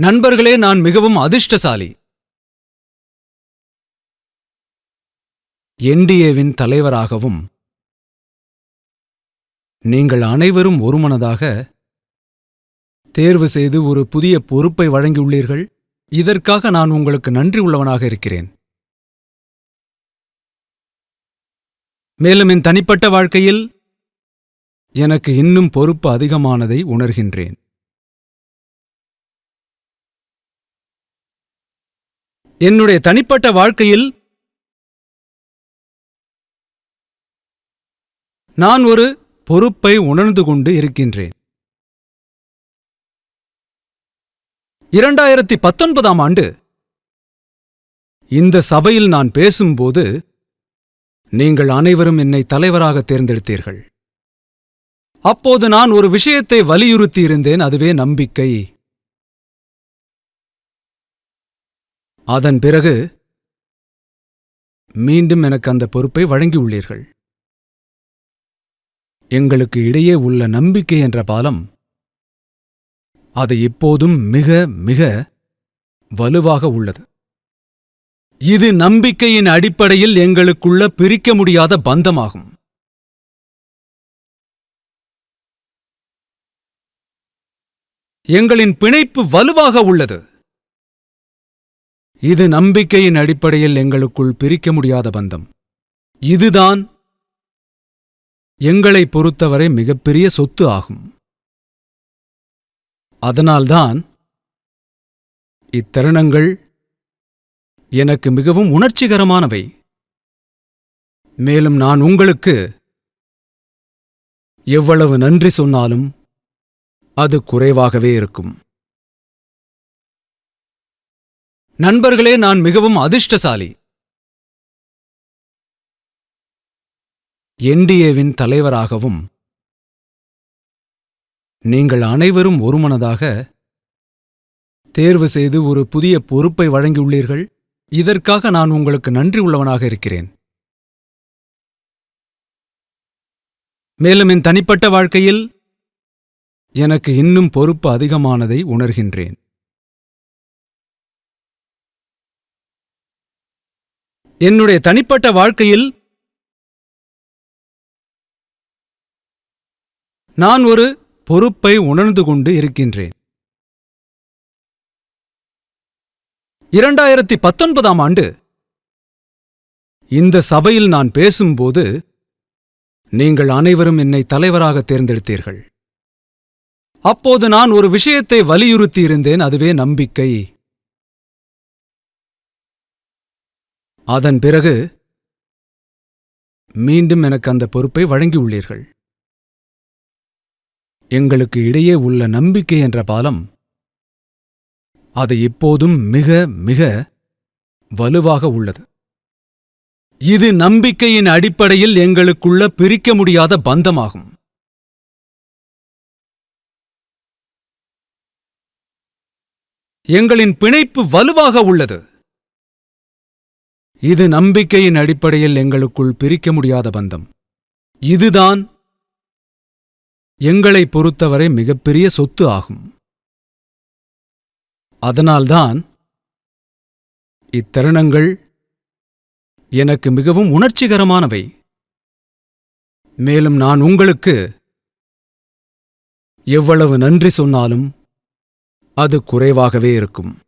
நண்பர்களே நான் மிகவும் அதிர்ஷ்டசாலி. என்டிஏவின் தலைவராகவும் நீங்கள் அனைவரும் ஒருமனதாக தேர்வு செய்து ஒரு புதிய பொறுப்பை வழங்கியுள்ளீர்கள். இதற்காக நான் உங்களுக்கு நன்றி உள்ளவனாக இருக்கிறேன். மேலும் என் தனிப்பட்ட வாழ்க்கையில் எனக்கு இன்னும் பொறுப்பு அதிகமானதை உணர்கின்றேன். என்னுடைய தனிப்பட்ட வாழ்க்கையில் நான் ஒரு பொறுப்பை உணர்ந்து கொண்டு இருக்கின்றேன். இரண்டாயிரத்தி பத்தொன்பதாம் ஆண்டு இந்த சபையில் நான் பேசும்போது நீங்கள் அனைவரும் என்னை தலைவராக தேர்ந்தெடுத்தீர்கள். அப்போது நான் ஒரு விஷயத்தை வலியுறுத்தியிருந்தேன் அதுவே நம்பிக்கை. அதன் பிறகு மீண்டும் எனக்கு அந்த பொறுப்பை வழங்கியுள்ளீர்கள். எங்களுக்கு இடையே உள்ள நம்பிக்கை என்ற பாலம் அது இப்போதும் மிக மிக வலுவாக உள்ளது. இது நம்பிக்கையின் அடிப்படையில் எங்களுக்குள்ள பிரிக்க முடியாத பந்தமாகும். எங்களின் பிணைப்பு வலுவாக உள்ளது. இது நம்பிக்கையின் அடிப்படையில் எங்களுக்குள் பிரிக்க முடியாத பந்தம். இதுதான் எங்களை பொறுத்தவரை மிகப்பெரிய சொத்து ஆகும். அதனால்தான் இத்தருணங்கள் எனக்கு மிகவும் உணர்ச்சிகரமானவை. மேலும் நான் உங்களுக்கு எவ்வளவு நன்றி சொன்னாலும் அது குறைவாகவே இருக்கும். நண்பர்களே நான் மிகவும் அதிர்ஷ்டசாலி. என்டிஏவின் தலைவராகவும் நீங்கள் அனைவரும் ஒருமனதாக தேர்வு செய்து ஒரு புதிய பொறுப்பை வழங்கியுள்ளீர்கள். இதற்காக நான் உங்களுக்கு நன்றி உள்ளவனாக இருக்கிறேன். மேலும் என் தனிப்பட்ட வாழ்க்கையில் எனக்கு இன்னும் பொறுப்பு அதிகமானதை உணர்கின்றேன். என்னுடைய தனிப்பட்ட வாழ்க்கையில் நான் ஒரு பொறுப்பை உணர்ந்து கொண்டு இருக்கின்றேன். இரண்டாயிரத்தி பத்தொன்பதாம் ஆண்டு இந்த சபையில் நான் பேசும்போது நீங்கள் அனைவரும் என்னை தலைவராக தேர்ந்தெடுத்தீர்கள். அப்போது நான் ஒரு விஷயத்தை வலியுறுத்தியிருந்தேன் அதுவே நம்பிக்கை. அதன் பிறகு மீண்டும் எனக்கு அந்த பொறுப்பை வழங்கியுள்ளீர்கள். எங்களுக்கு இடையே உள்ள நம்பிக்கை என்ற பாலம் அது இப்போதும் மிக மிக வலுவாக உள்ளது. இது நம்பிக்கையின் அடிப்படையில் எங்களுக்குள்ள பிரிக்க முடியாத பந்தமாகும். எங்களின் பிணைப்பு வலுவாக உள்ளது. இது நம்பிக்கையின் அடிப்படையில் எங்களுக்குள் பிரிக்க முடியாத பந்தம். இதுதான் எங்களை பொறுத்தவரை மிகப்பெரிய சொத்து ஆகும். அதனால்தான் இத்தருணங்கள் எனக்கு மிகவும் உணர்ச்சிகரமானவை. மேலும் நான் உங்களுக்கு எவ்வளவு நன்றி சொன்னாலும் அது குறைவாகவே இருக்கும்.